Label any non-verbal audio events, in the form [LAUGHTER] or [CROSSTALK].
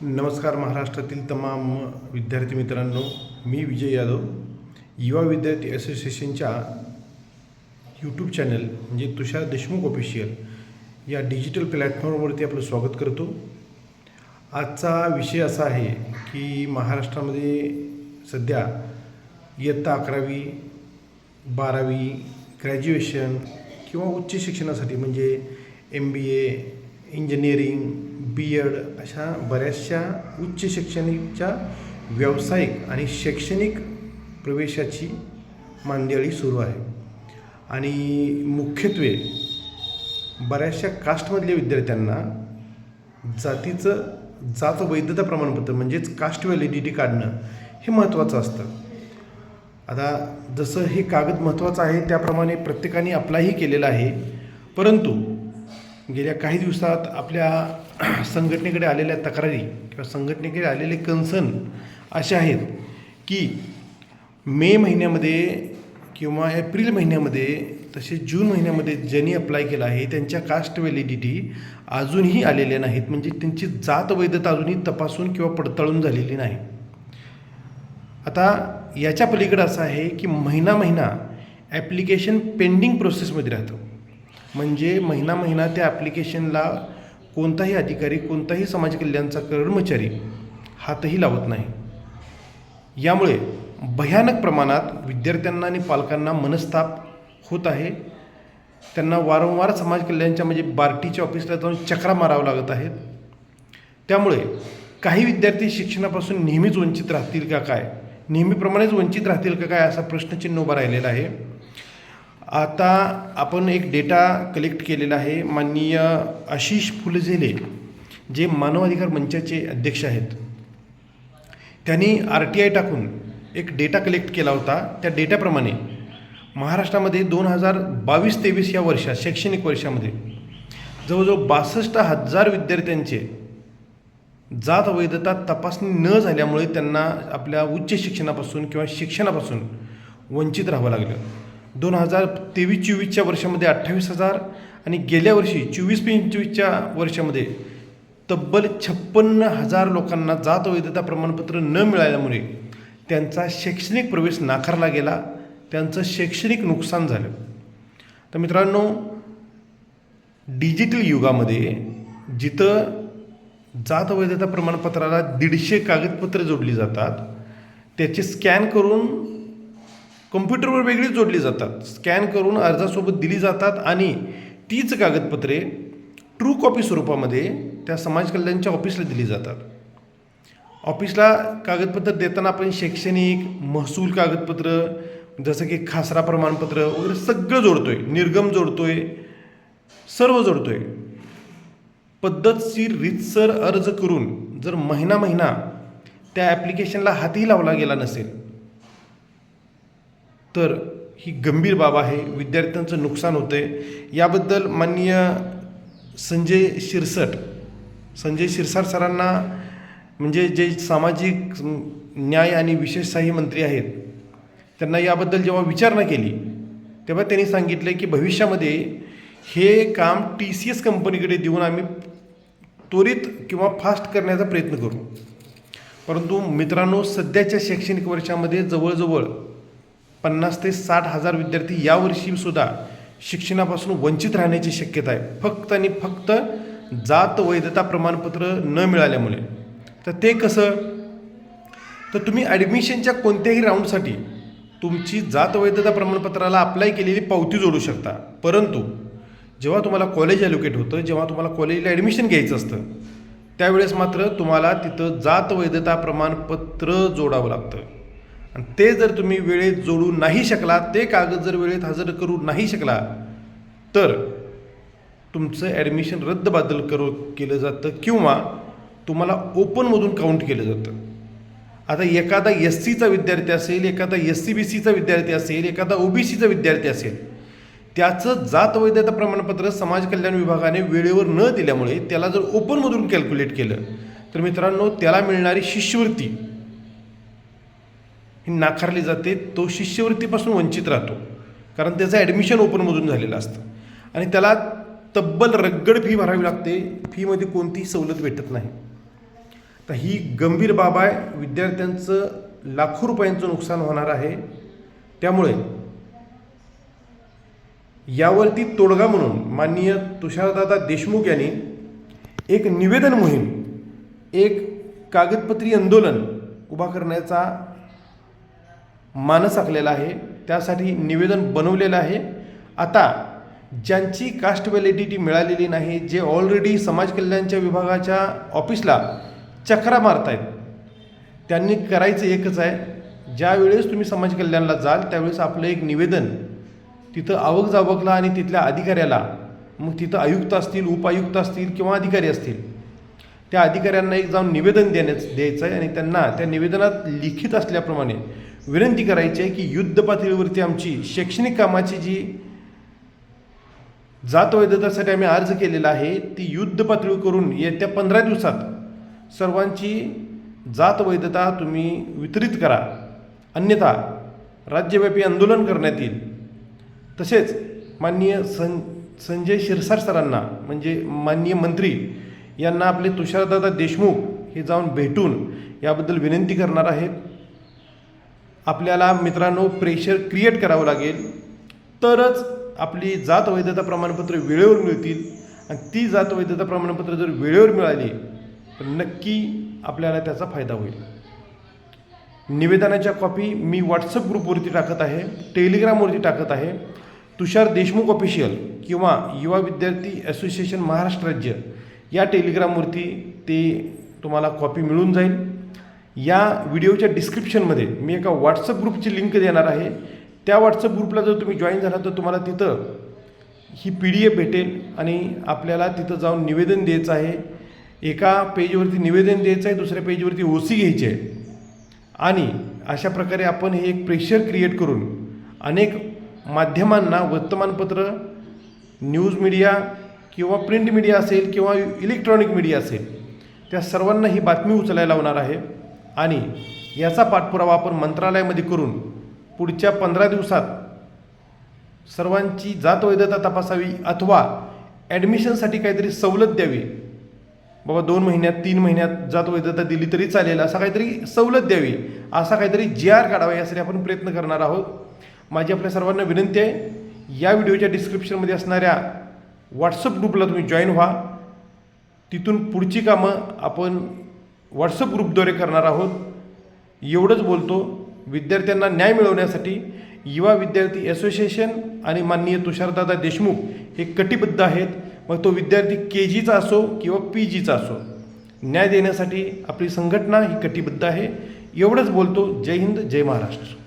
नमस्कार महाराष्ट्रातील तमाम विद्यार्थी मित्रांनो मी विजय यादव युवा विद्यार्थी असोसिएशनच्या यूट्यूब चॅनल म्हणजे तुषार देशमुख ऑफिशियल या डिजिटल प्लॅटफॉर्मवरती आपलं स्वागत करतो. आजचा विषय असा आहे की महाराष्ट्रामध्ये सध्या इयत्ता अकरावी बारावी ग्रॅज्युएशन किंवा उच्च शिक्षणासाठी म्हणजे M B A engineering B Ed अशा बऱ्याचशा उच्च शैक्षणिकच्या व्यावसायिक आणि शैक्षणिक प्रवेशाची मांदियाळी सुरू आहे. आणि मुख्यत्वे बऱ्याचशा कास्टमधल्या विद्यार्थ्यांना जातीचं जात वैधता प्रमाणपत्र म्हणजेच कास्ट व्हॅलिडिटी काढणं हे महत्त्वाचं असतं. आता जसं हे कागद महत्त्वाचं आहे त्याप्रमाणे प्रत्येकाने अप्लायही केलेलं आहे. परंतु गेल्या काही दिवसात आपल्या [CLEARS THROAT] संघटनेकडे आलेल्या तक्रारी किंवा संघटनेकडे आलेले कन्सर्न असे आहेत की मे महिन्यामध्ये किंवा एप्रिल महिन्यामध्ये तसेच जून महिन्यामध्ये ज्यांनी अप्लाय केलं आहे त्यांच्या कास्ट व्हॅलिडिटी अजूनही आलेल्या नाहीत. म्हणजे त्यांची जात वैधता अजूनही तपासून किंवा पडताळून झालेली नाही. आता याच्या पलीकडं असं आहे की महिना महिना ॲप्लिकेशन पेंडिंग प्रोसेसमध्ये राहतं. म्हणजे महिना महिना त्या ॲप्लिकेशनला कोणताही अधिकारी कोणताही समाज कल्याणचा कर्मचारी हातही लावत नाही. यामुळे भयानक प्रमाणात विद्यार्थ्यांना आणि पालकांना मनस्ताप होत आहे. त्यांना वारंवार समाज कल्याणच्या म्हणजे बार्टीच्या ऑफिसला जाऊन चक्रा मारावं लागत आहेत त्यामुळे काही विद्यार्थी शिक्षणापासून नेहमीच वंचित राहतील का काय? नेहमीप्रमाणेच वंचित राहतील का काय? असा प्रश्नचिन्ह उभा राहिलेला आहे. आता आपण एक डेटा कलेक्ट केलेला आहे. माननीय आशिष फुलझेले जे मानवाधिकार मंचाचे अध्यक्ष आहेत. त्यांनी आर टी आय टाकून एक डेटा कलेक्ट केला होता. त्या डेटाप्रमाणे महाराष्ट्रामध्ये दोन हजार बावीस तेवीस या वर्षात शैक्षणिक वर्षामध्ये जवळजवळ बासष्ट हजार विद्यार्थ्यांचे जात वैधता तपासणी न झाल्यामुळे त्यांना आपल्या उच्च शिक्षणापासून किंवा शिक्षणापासून वंचित राहावं लागलं. दोन हजार तेवीस चोवीसच्या वर्षामध्ये अठ्ठावीस हजार आणि गेल्या वर्षी चोवीस पंचवीसच्या वर्षामध्ये तब्बल छप्पन्न हजार लोकांना जात वैधता प्रमाणपत्र न मिळाल्यामुळे त्यांचा शैक्षणिक प्रवेश नाकारला गेला. त्यांचं शैक्षणिक नुकसान झालं. तर मित्रांनो डिजिटल युगामध्ये जिथं जात वैधता प्रमाणपत्राला दीडशे कागदपत्रे जोडली जातात त्याचे स्कॅन करून कम्प्युटरवर वेगळीच जोडली जातात. स्कॅन करून अर्जासोबत दिली जातात आणि तीच कागदपत्रे ट्रू कॉपी स्वरूपामध्ये त्या समाज कल्याणच्या ऑफिसला दिली जातात. ऑफिसला कागदपत्र देताना आपण शैक्षणिक महसूल कागदपत्र जसं की खासरा प्रमाणपत्र वगैरे सगळं जोडतोय. निर्गम जोडतोय. सर्व जोडतोय. पद्धतशीर रीतसर अर्ज करून जर महिना महिना त्या ॲप्लिकेशनला हातही लावला गेला नसेल तर ही गंभीर बाब आहे विद्यार्थ्यांचं नुकसान होतं आहे याबद्दल माननीय संजय शिरसट संजय शिरसाट सरांना म्हणजे जे सामाजिक न्याय आणि विशेष सहाय्य मंत्री आहेत त्यांना याबद्दल जेव्हा विचारणा केली तेव्हा त्यांनी सांगितलं की भविष्यामध्ये हे काम टी सी एस कंपनीकडे देऊन आम्ही त्वरित किंवा फास्ट करण्याचा प्रयत्न करू. परंतु मित्रांनो सध्याच्या शैक्षणिक वर्षामध्ये जवळजवळ पन्नास ते साठ हजार विद्यार्थी यावर्षीसुद्धा शिक्षणापासून वंचित राहण्याची शक्यता आहे. फक्त आणि फक्त जात वैधता प्रमाणपत्र न मिळाल्यामुळे. तर ते कसं? तर तुम्ही ॲडमिशनच्या कोणत्याही राऊंडसाठी तुमची जात वैधता प्रमाणपत्राला अप्लाय केलेली पावती जोडू शकता. परंतु जेव्हा तुम्हाला कॉलेज ॲलोकेट होतं जेव्हा तुम्हाला कॉलेजला ॲडमिशन घ्यायचं असतं त्यावेळेस मात्र तुम्हाला तिथं जात वैधता प्रमाणपत्र जोडावं लागतं. आणि ते जर तुम्ही वेळेत जोडू नाही शकला ते कागद जर वेळेत हजर करू नाही शकला तर तुमचं ॲडमिशन रद्दबादल करू केलं जातं किंवा तुम्हाला ओपनमधून काउंट केलं जातं. आता एखादा एस सीचा विद्यार्थी असेल एखादा एस सी बी सीचा विद्यार्थी असेल एखादा ओ बी सीचा विद्यार्थी असेल त्याचं जात वैधता प्रमाणपत्र समाज कल्याण विभागाने वेळेवर न दिल्यामुळे त्याला जर ओपनमधून कॅल्क्युलेट केलं तर मित्रांनो त्याला मिळणारी शिष्यवृत्ती ही नाकारली जाते तो शिष्यवृत्तीपासून वंचित राहतो. कारण त्याचं ॲडमिशन ओपनमधून झालेलं असतं. आणि त्याला तब्बल रगड फी भरावी लागते. फीमध्ये कोणतीही सवलत भेटत नाही. तर ही गंभीर बाब आहे. विद्यार्थ्यांचं लाखो रुपयांचं नुकसान होणार आहे. त्यामुळे यावरती तोडगा म्हणून माननीय तुषारदादा देशमुख यांनी एक निवेदन मोहीम एक कागदपत्री आंदोलन उभा करण्याचा मानस आखलेला आहे. त्यासाठी निवेदन बनवलेलं आहे. आता ज्यांची कास्ट व्हॅलिडिटी मिळालेली नाही जे ऑलरेडी समाज कल्याणच्या विभागाच्या ऑफिसला चक्रा मारतायत त्यांनी करायचं एकच आहे. ज्यावेळेस तुम्ही समाज कल्याणला जाल त्यावेळेस आपलं एक निवेदन तिथं आवक जावकला आणि तिथल्या अधिकाऱ्याला मग तिथं आयुक्त असतील उपायुक्त असतील किंवा अधिकारी असतील त्या अधिकाऱ्यांना एक जाऊन निवेदन देण्याच द्यायचं आहे आणि त्यांना त्या निवेदनात लिखित असल्याप्रमाणे विनंती करायची आहे की युद्ध पातळीवरती आमची शैक्षणिक कामाची जी जात वैधतासाठी आम्ही अर्ज केलेला आहे ती युद्ध पातळी करून येत्या पंधरा दिवसात सर्वांची जात वैधता तुम्ही वितरित करा. अन्यथा राज्यव्यापी आंदोलन करण्यात येईल. तसेच माननीय सं संजय शिरसाट सरांना म्हणजे माननीय मंत्री यांना आपले तुषारदादा देशमुख हे जाऊन भेटून याबद्दल विनंती करणार आहेत. आपल्याला मित्रांनो प्रेशर क्रिएट करावं लागेल. तरच आपली जात वैधता प्रमाणपत्र वेळेवर मिळतील आणि ती जात वैधता प्रमाणपत्र जर वेळेवर मिळाली तर नक्की आपल्याला त्याचा फायदा होईल. निवेदनाच्या कॉपी मी व्हॉट्सअप ग्रुपवरती टाकत आहे टेलिग्रामवरती टाकत आहे. तुषार देशमुख ऑफिशियल किंवा युवा विद्यार्थी असोसिएशन महाराष्ट्र राज्य. या टेलिग्रामवरती ते तुम्हाला कॉपी मिळून जाईल. या व्हिडिओच्या डिस्क्रिप्शनमध्ये मी एका व्हॉट्सअप ग्रुपची लिंक देणार आहे. त्या व्हॉट्सअप ग्रुपला जर तुम्ही जॉईन झाला तर तुम्हाला तिथं ही पी डी एफ भेटेल आणि आपल्याला तिथं जाऊन निवेदन द्यायचं आहे. एका पेजवरती निवेदन द्यायचं आहे दुसऱ्या पेजवरती ओ सी घ्यायची आहे. आणि अशा प्रकारे आपण हे एक प्रेशर क्रिएट करून अनेक माध्यमांना वर्तमानपत्र न्यूज मीडिया किंवा प्रिंट मीडिया असेल किंवा इलेक्ट्रॉनिक मीडिया असेल त्या सर्वांना ही बातमी उचलायला लावणार आहे. आणि याचा पाठपुरावा आपण मंत्रालयामध्ये करून पुढच्या पंधरा दिवसात सर्वांची जात वैधता तपासावी अथवा ॲडमिशनसाठी काहीतरी सवलत द्यावी. बाबा दोन महिन्यात तीन महिन्यात जात वैधता दिली तरी चालेल असा काहीतरी सवलत द्यावी असा काहीतरी जी आर काढावा यासाठी आपण प्रयत्न करणार आहोत. माझी आपल्या सर्वांना विनंती आहे या व्हिडिओच्या डिस्क्रिप्शनमध्ये असणाऱ्या व्हॉट्सअप ग्रुपला तुम्ही जॉईन व्हा. तिथून पुढची कामं आपण व्हॉट्सअप ग्रुपद्वारे करणार आहोत. एवढंच बोलतो विद्यार्थ्यांना न्याय मिळवण्यासाठी युवा विद्यार्थी असोसिएशन आणि माननीय तुषारदादा देशमुख हे कटिबद्ध आहेत. मग तो विद्यार्थी के जीचा असो किंवा पी जीचा असो न्याय देण्यासाठी आपली संघटना ही कटिबद्ध आहे. एवढंच बोलतो. जय हिंद जय महाराष्ट्र.